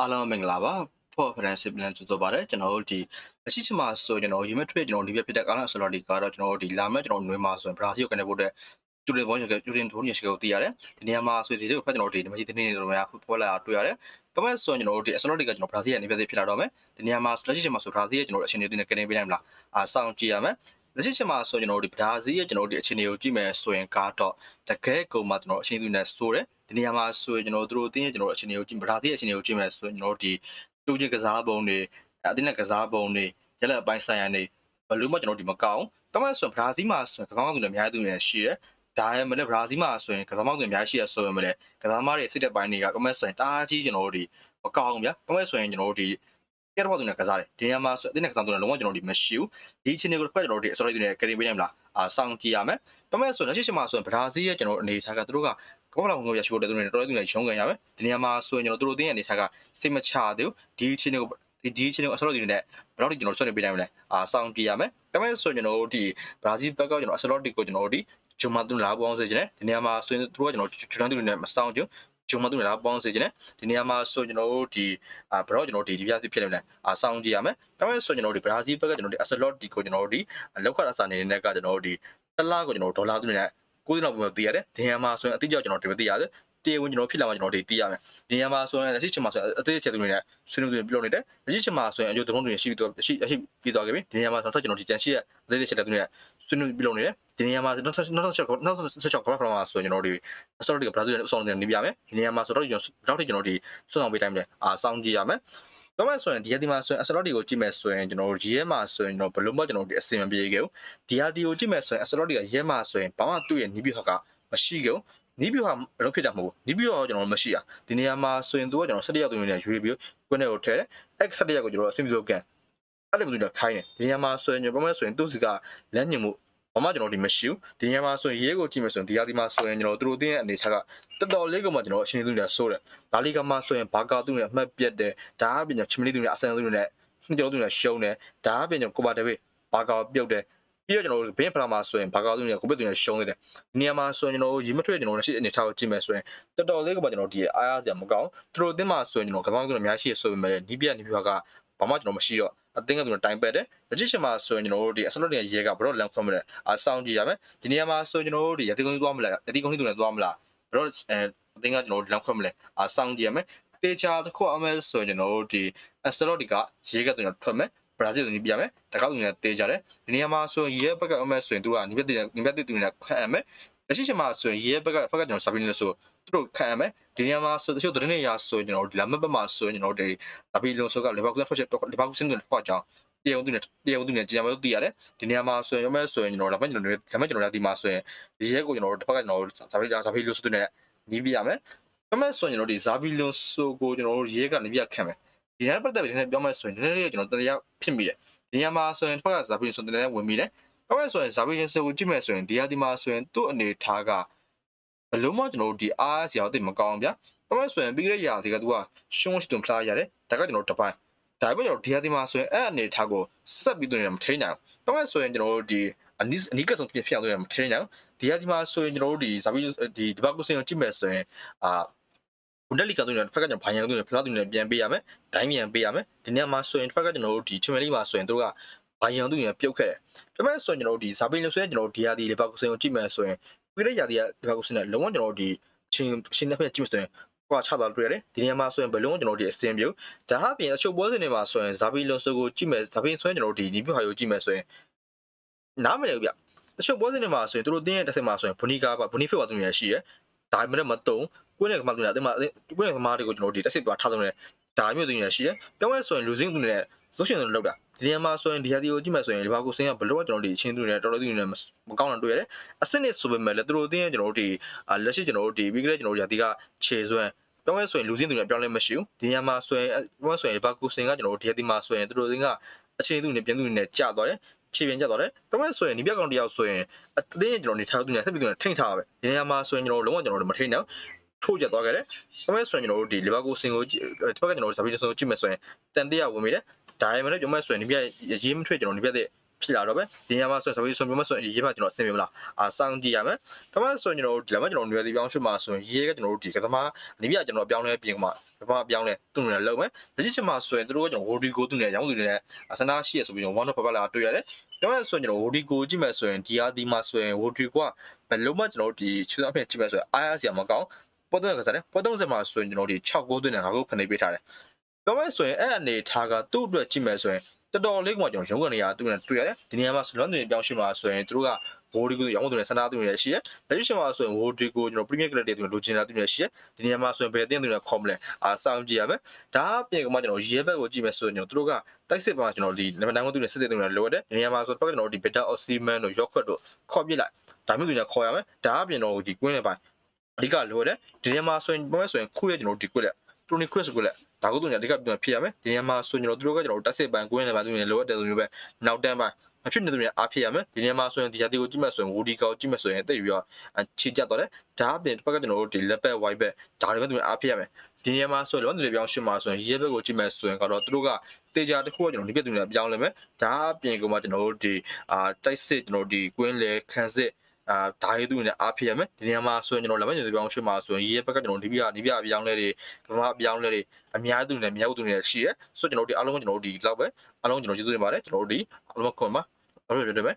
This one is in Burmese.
အားလုံးမင်္ဂလာပါဖော်ဖရန်စစ်ပလန်ကြိုဆိုပါရစေကျွန်တော်တို့ဒီအရှိချမှာဆိုကျွန်တော်ရေမထွေးကျွန်တော်ဒီပြဖြစ်တဲ့ကာလဆိုတော့ဒီကတော့ကျွန်တော်တို့ဒီလာမဲ့ကျွန်တော်နွေမှာဆိုရင်ဘရာဇီးကိုကနေဖို့အတွက်ကျူတင်ဘောင်းရကကျူတင်ထိုးနေရှိကိုတည်ရတယ်ဒီနေရာမှာဆိုဒီတွေကိုဖက်ကျွန်တော်တို့ဒီဒီမကြီးတင်းနေတို့များဖော်လာတွေ့ရတယ်ကမက်ဆိုရင်ကျွန်တော်တို့ဒီအစလော့တွေကကျွန်တော်ဘရာဇီးရဲ့နေပြဖြစ်လာတော့မယ်ဒီနေရာမှာလက်ရှိချမှာဆိုဘရာဇီးရဲ့ကျွန်တော်တို့အရှင်တွေနဲ့ကနေပေးနိုင်မလားအာစောင့်ကြည့်ရမယ် လက်ရှိချက်မှာဆိုကျွန်တော်တို့ဒီဘရာဇီးရဲ့ကျွန်တော်တို့ဒီအခြေအနေကိုကြည့်မယ်ဆိုရင်ကတော့တကယ်ကိုမှကျွန်တော်အချင်းသူနဲ့ဆိုတယ်ဒီနေရာမှာဆိုရင်ကျွန်တော်တို့တင်းရဲ့ကျွန်တော်တို့အခြေအနေကိုကြည့်ဘရာဇီးရဲ့အခြေအနေကိုကြည့်မယ်ဆိုရင်ကျွန်တော်တို့ဒီတူချင်းကစားပုံတွေအတင်းနဲ့ကစားပုံတွေရက်လက်အပိုင်းဆိုင်ရာတွေဘလို့မှကျွန်တော်ဒီမကောင်းကမဆိုရင်ဘရာဇီးမှာဆိုရင်ကစားသူတွေအများကြီးသူတွေရှိတယ်ဒါရမလဲဘရာဇီးမှာဆိုရင်ကစားမောက်တွေအများကြီးရှိရဆိုရင်မလဲကစားမတွေစိတ်တဲ့ပိုင်းတွေကကမဆိုရင်တားကြီးကျွန်တော်တို့ဒီမကောင်းဗျာကမဆိုရင်ကျွန်တော်တို့ဒီ ပြတ်တော့သူနဲ့ကစားတယ်ဒီနေရာမှာဆိုအတင်းနဲ့ကစားသူတွေလုံးဝကျွန်တော်တို့ဒီမရှိဘူးဒီအချိန်တွေကိုဖက်ကျွန်တော်တို့ဒီအစောလိုက်သူနဲ့ကရင်ပေးနိုင်မလားအာစောင့်ကြည့်ရမယ်ကမဆိုရင်လက်ရှိချိန်မှာဆိုရင်ဘရာဇီးရဲ့ကျွန်တော်အနေထားကသူတို့ကကမ္ဘာလုံးကိုရရှိဖို့တဲ့သူတွေတော်တော်သူတွေရုံးကန်ရမယ်ဒီနေရာမှာဆိုရင်ကျွန်တော်တို့တို့တင်းရဲ့အနေထားကစိတ်မချသေးဘူးဒီအချိန်တွေကိုဒီဒီအချိန်တွေကိုအစောလိုက်သူတွေနဲ့ဘယ်တော့ကျွန်တော်ဆွဲနေပေးနိုင်မလဲအာစောင့်ကြည့်ရမယ်ကမဆိုရင်ကျွန်တော်တို့ဒီဘရာဇီးဘက်ကကျွန်တော်အစောလိုက်ကိုကျွန်တော်တို့ဒီဂျုံမတူလာပေါင်းစေခြင်းနဲ့ဒီနေရာမှာဆိုရင်သူတို့ကကျွန်တော်ဂျူတန်သူတွေနဲ့မဆောင်ကြဘူး ဂျုံမတူလာပေါင်းစေခြင်းနဲ့ဒီနေရာမှာဆိုကျွန်တော်တို့ဒီအာဘယ်တော့ကျွန်တော်ဒီဒီပြစီဖြစ်နေမလဲအာစောင့်ကြည့်ရမယ်ကမဆိုကျွန်တော်တို့ဒီဘရာဇီးဘက်ကကျွန်တော်ဒီအစောလိုက်ကိုကျွန်တော်တို့ဒီလောက်ခတ်အစာနေတဲ့ကကျွန်တော်တို့ဒီတလားကိုကျွန်တော်ဒေါ်လာသူတွေနဲ့ကိုးသိန်းလောက်ပဲသိရတယ်ဒီနေရာမှာဆိုရင်အတိအကျကျွန်တော်ဒီမသိရတယ် တရားဝင်ကျွန်တော်ဖြစ်လာမှကျွန်တော်ဒီသိရမယ်ဒီနေရာမှာဆိုရင်လက်ရှိချိန်မှာဆိုအသေးအချက်သူတွေနဲ့ဆွေးနွေးသူတွေပြောနေတယ်လက်ရှိချိန်မှာဆိုရင်အကျိုးသုံးတွေရှိပြီးတော့ရှိရှိပြီးသွားခဲ့ပြီဒီနေရာမှာဆိုတော့ကျွန်တော်ဒီတန်ရှိရဲ့အသေးအချက်သူတွေနဲ့ဆွေးနွေးပြုလုပ်နေတယ်ဒီနေရာမှာနောက်နောက်နောက်ချက်နောက်ချက်ချက်ကဘာဖလာမှာဆိုရင်ကျွန်တော်ဒီအစောတွေကဘရာဇီးနဲ့အဆောင်တွေနေပြရမယ်ဒီနေရာမှာဆိုတော့ကျွန်တော်နောက်ထပ်ကျွန်တော်ဒီစွန့်ဆောင်ပေးတိုင်းတယ်အာစောင့်ကြည့်ရမယ်တော့မှဆိုရင်ဒီရက်ဒီမှာဆိုရင်အစလော့ဒီကိုကြည့်မယ်ဆိုရင်ကျွန်တော်တို့ရဲမှာဆိုရင်ကျွန်တော်ဘယ်လိုမှကျွန်တော်ဒီအစင်မပြေခဲ့ဘူးဒီဟာဒီကိုကြည့်မယ်ဆိုရင်အစလော့ဒီကရဲမှာဆိုရင်ဘာမှသူ့ရဲ့နီးပြဟာကမရှိခဲ့ဘူး နီးပြဟာအလုံးဖြစ်တာမဟုတ်ဘူးနီးပြဟာကျွန်တော်မရှိอ่ะဒီနေရာမှာဆိုရင်သူကကျွန်တော်၁၁ရက်သူနေရွေးပြီးကွင်းထဲကိုထည့်တယ်အဲ့၁၁ရက်ကိုကျွန်တော်အစင်ပြေဆိုကန်အဲ့လိုမျိုးတော့ခိုင်းတယ်ဒီနေရာမှာဆိုရင်ကျွန်တော်ဘာမှဆိုရင်သူ့စီကလမ်းညွှန်မှုဘာမှကျွန်တော်ဒီမရှိဘူးဒီနေရာမှာဆိုရင်ရဲကိုကြည့်မယ်ဆိုရင်ဒီဟာဒီမှာဆိုရင်ကျွန်တော်တို့တင်းရဲ့အနေချက်ကတော်တော်လေးကမှကျွန်တော်အရှင်သူတွေဆိုးတယ်ဒါလီကမှဆိုရင်ဘာကာသူတွေအမှတ်ပြတ်တယ်ဒါအပြင်ချမလီသူတွေအဆန်သူတွေနဲ့ကျွန်တော်တို့တွေရှုံးတယ်ဒါအပြင်ကျွန်တော်ကိုပါတပိဘာကာပြုတ်တယ် ပြီးတော့ကျွန်တော်တို့ဘင်းဖလာမှာဆိုရင်ဘာကာသူတွေကိုပစ်သူတွေရှုံးနေတယ်ဒီနေရာမှာဆိုရင်ကျွန်တော်တို့ရေမထွက်ကျွန်တော်တို့ရှိအနေထားကိုကြည့်မယ်ဆိုရင်တော်တော်လေးကမှကျွန်တော်ဒီအားရစရာမကောင်းသူတို့တင်းမှာဆိုရင်ကျွန်တော်ကပောင်းသူတွေအများရှိဆိုပေမဲ့နီးပြနီးပြကဘာမှကျွန်တော်မရှိတော့အတင်းကသူတို့တိုင်ပက်တယ်လက်ရှိရှင်မှာဆိုရင်ကျွန်တော်တို့ဒီအစလုတ်တွေရဲကဘရော့လန်ခွန်မလဲအဆောင်ကြည့်ရမယ်ဒီနေရာမှာဆိုကျွန်တော်တို့ဒီရတိကုန်းသွားမလားရတိကုန်းသူတွေသွားမလားဘရော့အဲအတင်းကကျွန်တော်တို့လန်ခွန်မလဲအဆောင်ကြည့်ရမယ်တေချာတစ်ခုအမဲဆိုရင်ကျွန်တော်တို့ဒီအစလုတ်ဒီကရဲကသူတို့ထွက်မယ် ဘရာဇီးကိုနေပြမယ်တကောက်သူတွေတေးကြတယ်ဒီနေရာမှာဆိုရင်ရဲဘက်ကအမဲဆိုရင်သူကနိဗ္ဗတ်နိဗ္ဗတ်သူတွေနဲ့ခန့်အမယ်လက်ရှိရှင်မှာဆိုရင်ရဲဘက်ကဘက်ကကျွန်တော်စာပြီးနေလို့ဆိုသူတို့ခန့်အမယ်ဒီနေရာမှာဆိုတချို့သတင်းတွေရာဆိုရင်ကျွန်တော်တို့လာမက်ဘက်မှာဆိုရင်ကျွန်တော်တို့ဒီအပီလုံးဆိုကလေဘာကူထွက်ချက်လေဘာကူစင်းတွေထွက်ကြောင်းတရားဝင်သူနဲ့တရားဝင်သူနဲ့ကြံမလို့သိရတယ်ဒီနေရာမှာဆိုရင်ရမဲဆိုရင်ကျွန်တော်လာမက်ကျွန်တော်တို့လာမက်ကျွန်တော်တို့ဒီမှာဆိုရင်ရဲကိုကျွန်တော်တို့တစ်ဖက်ကကျွန်တော်တို့ဇာပီဇာပီလို့ဆိုတဲ့နဲ့ညီးပြရမယ်ရမဲဆိုရင်ကျွန်တော်ဒီဇာပီလုံးဆိုကိုကျွန်တော်တို့ရဲကနေပြခံမယ် ဒီနေ့ပတ်သက်ပြီးနည်းနည်းပြောမယ်ဆိုရင်နည်းနည်းလေးကျွန်တော်တရားဖြစ်မိတယ်ဒီနေရာမှာဆိုရင်တစ်ဖက်ကဇာပီဆိုတဲ့နဲ့ဝင်မိတယ်ဘာပဲဆိုရင်ဇာပီလုံးဆိုကိုကြည့်မယ်ဆိုရင်ဒီဟာဒီမှာဆိုရင်သူ့အနေထားကဘလုံးမကျွန်တော်တို့ဒီအားစရာအသိမကောင်းဗျာဘာပဲဆိုရင်ပြီးခဲ့တဲ့ຢာဒီကသူကရှုံးရှတုံဖလားရတယ်ဒါကကျွန်တော်တပိုင်းဒါပေမဲ့ကျွန်တော်ဒီဟာဒီမှာဆိုရင်အဲ့အနေထားကိုဆက်ပြီးတော့မထိနိုင်ဘူးဘာပဲဆိုရင်ကျွန်တော်တို့ဒီအနီးအနီးကဆုံးပြဖြစ်အောင်လုပ်ရမထိနိုင်ဘူးဒီဟာဒီမှာဆိုရင်ကျွန်တော်တို့ဒီဇာပီဒီဒီဘက်ကိုစင်ကိုကြည့်မယ်ဆိုရင်အာ ဘွန်ဒလီကာတို့နဲ့ဖက်ကကျွန်တော်ဘိုင်ယန်တို့နဲ့ဖလားတို့နဲ့ပြန်ပေးရမယ်ဒိုင်းပြန်ပေးရမယ်ဒီနေ့မှာဆိုရင်ဖက်ကကျွန်တော်တို့ဒီချီမယ်လီမှာဆိုရင်တို့ကဘိုင်ယန်တို့နဲ့ပြုတ်ခဲ့တယ်ဒါပေမဲ့ဆိုရင်ကျွန်တော်တို့ဒီဇာပီလို့ဆိုရင်ကျွန်တော်တို့ဒီဟာဒီလေဘက်ကိုစင်ကိုကြည့်မယ်ဆိုရင်ပြီးတဲ့ຢာဒီကလေဘက်ကိုစင်နဲ့လုံးဝကျွန်တော်တို့ဒီချင်းချင်းနဲ့ဖက်ကြည့်မယ်ဆိုရင်ကွာချတာတွေ့ရတယ်ဒီနေရာမှာဆိုရင်ဘလုံးကျွန်တော်တို့ဒီအစင်ပြုဒါဟာပြင်အချုပ်ပွဲစဉ်တွေမှာဆိုရင်ဇာပီလွန်ဆိုကိုကြည့်မယ်ဇာပီဆိုရင်ကျွန်တော်တို့ဒီနီးပြဟာကိုကြည့်မယ်ဆိုရင်နားမလည်ဘူးဗျအချုပ်ပွဲစဉ်တွေမှာဆိုရင်တို့တင်းရဲ့တစ်ဆက်မှာဆိုရင်ဘိုနီကာပါဘိုနီဖစ်ပါသူတွေရှိရဲဒါမှမဟုတ်မတုံ ကိုယ်နဲ့ကမှသူတွေအတင်းမှာကိုယ်နဲ့ကမှတွေကိုကျွန်တော်တို့ဒီတစ်ဆက်သွားထားသုံးတယ်ဒါမျိုးသူတွေရှိရဲပြောင်းလဲဆိုရင်လူစင်းသူတွေနဲ့လို့ရှိရင်လောက်တာဒီနေရာမှာဆိုရင်ဒီဟာဒီကိုကြည့်မယ်ဆိုရင်ဒီဘာကိုစင်းကဘလို့ကျွန်တော်ဒီအချင်းသူတွေနဲ့တော်တော်သူတွေနဲ့မကောင်းတာတွေ့ရတယ်အစစ်နဲ့ဆိုပေမဲ့လည်းသူတို့အတင်းရဲ့ကျွန်တော်တို့ဒီလက်ရှိကျွန်တော်တို့ဒီပြီးကြတဲ့ကျွန်တော်တို့ဒီဟာဒီကခြေစွမ်းပြောင်းလဲဆိုရင်လူစင်းသူတွေပြောင်းလဲမရှိဘူးဒီနေရာမှာဆိုရင်ပြောင်းဆိုရင်ဘာကူစင်ကကျွန်တော်တို့ဒီဟာဒီမှာဆိုရင်သူတို့စင်းကအချင်းသူတွေပြန်သူတွေနဲ့ကြာသွားတယ်ခြေပြန်ကျသွားတယ်။ပြောင်းလဲဆိုရင်ဒီပြက်ကောင်တယောက်ဆိုရင်အတင်းကျွန်တော်နေထားသူနဲ့ဆက်ပြီးသူနဲ့ထိန်ထားပါပဲ။ဒီနေရာမှာဆိုရင်ကျွန်တော်လုံးဝကျွန်တော်တို့မထိန်တော့ ထိုးကျသွားခဲ့တယ်။ပြောင်းလဲဆိုရင်ကျွန်တော်တို့ဒီလီဗာပူးစင်ကိုဒီဘက်ကကျွန်တော်တို့ဇာဗီဒဆိုကိုကြည့်မယ်ဆိုရင်တန်တရာဝင်မိတယ်။ဒါပေမဲ့ကျွန်မဆိုရင်ဒီပြက်ရေးမထွက်ကျွန်တော်ဒီပြက်တဲ့ဖြစ်လာတော့ပဲဒီနေရာမှာဆိုဆိုပြီးဆိုမျိုးမဆိုရင်ရေးမှကျွန်တော်အဆင်ပြေမလားအာစောင့်ကြည့်ရမယ်ဒါမှဆိုရင်ကျွန်တော်တို့ဒီမှာကျွန်တော်ຫນွေဒီပြောင်းရွှေ့မှာဆိုရင်ရေးကကျွန်တော်တို့ဒီကသမားအနည်းပြကျွန်တော်ပြောင်းလဲပြင်ကမှာကသမားပြောင်းလဲသူ့နေလောက်မယ်တတိချင်မှာဆိုရင်တို့ကကျွန်တော်ဝိုဒီကိုသူ့နေရောင်းသူနေတဲ့ဆန္ဒရှိရဆိုပြီးကျွန်တော် one of ပတ်လာတွေ့ရတယ်ဒါမှဆိုရင်ကျွန်တော်ဝိုဒီကိုကြည့်မယ်ဆိုရင်ဒီအားဒီမှာဆိုရင်ဝိုဒီကိုကဘယ်လုံးမှကျွန်တော်တို့ဒီချူအဖြစ်ကြည့်မယ်ဆိုရင်အားရစရာမကောင်း ပေါ်တော့ကစားတယ်ပေါ်တော့စမှာဆိုရင်ကျွန်တော်ဒီ6 9သွင်းနဲ့ငါ့ကိုဖနေပေးထားတယ်ပြောမယ်ဆိုရင်အဲ့အနေထားကသူ့အတွက်ကြည့်မယ်ဆိုရင်တော်တော်လေးကမှကျွန်တော်ရုံးကနေရသူနဲ့တွေ့ရတယ်ဒီနေရာမှာစလွန်တွေပြောင်းရှိမှာဆိုရင်တို့ကဝိုဒီကိုရောင်းသူနဲ့ဆန္ဒသူနဲ့ရှိရဲလက်ရှိမှာဆိုရင်ဝိုဒီကိုကျွန်တော် premier grade တွေလိုချင်တာသူနဲ့ရှိရဲဒီနေရာမှာဆိုရင်ဘယ်အသင်းသူနဲ့ခေါ်မလဲအာစောင့်ကြည့်ရမယ်ဒါအပြင်ကမှကျွန်တော်ရဲဘက်ကိုကြည့်မယ်ဆိုရင်ကျွန်တော်တို့ကတိုက်စစ်ပါကျွန်တော်ဒီနံပါတ်9သူနဲ့စစ်စစ်သူနဲ့လိုရတယ်ဒီနေရာမှာဆိုတော့ကျွန်တော်ဒီ beta oximan တို့ york တို့ခေါ်ပြလိုက်ဒါမျိုးသူနဲ့ခေါ်ရမယ်ဒါအပြင်တော့ဒီကွင်းလေပိုင်း အဓိကလိုရတယ်ဒီနေရာမှာဆိုရင်ဘာလဲဆိုရင်ခုရကျွန်တော်ဒီကွက်လက် Tony Chris ကိုလက်ဒါကိုသူညာအဓိကပြန်ဖြစ်ရမယ်ဒီနေရာမှာဆိုရင်ကျွန်တော်တို့ကကျွန်တော်တက်စစ်ပန်ကွင်းလည်းပါသူနေလိုအပ်တယ်ဆိုမျိုးပဲနောက်တန်းပိုင်းမဖြစ်နေသူတွေအားဖြစ်ရမယ်ဒီနေရာမှာဆိုရင်ဒီရာတီကိုကြည့်မှဆိုရင် Woody ကောကြည့်မှဆိုရင်တိတ်ပြီးတော့ချီကြတော့တယ်ဒါအပြင်တစ်ဖက်ကကျွန်တော်တို့ဒီ left back white back ဒါတွေပဲသူတွေအားဖြစ်ရမယ်ဒီနေရာမှာဆိုရင်လည်းသူတွေပြောင်းရှင်းမှာဆိုရင်ရဲဘက်ကိုကြည့်မှဆိုရင်ကတော့သူတို့ကတေချာတစ်ခုကကျွန်တော်ဒီပြသူတွေပြောင်းလဲမယ်ဒါအပြင်ကမှကျွန်တော်တို့ဒီအာတိုက်စစ်ကျွန်တော်ဒီကွင်းလေခန်းစစ် အာဒါရေးသူတွေအားဖြစ်ရမယ်ဒီနေရာမှာဆိုရင်ကျွန်တော်လက်မညွှန်ပြောင်းရှင်းမှာဆိုရင်ရဲဘက်ကကျွန်တော်ဒီပြဒီပြပြောင်းလဲတွေကမ္ဘာပြောင်းလဲတွေအများသူနဲ့မြောက်သူနဲ့ရှိရဲဆိုတော့ကျွန်တော်တို့ဒီအားလုံးကျွန်တော်တို့ဒီလောက်ပဲအားလုံးကျွန်တော်ကျေးဇူးတင်ပါတယ်ကျွန်တော်တို့ဒီအားလုံးခွန်ပါဘာလို့ပြောတယ်မ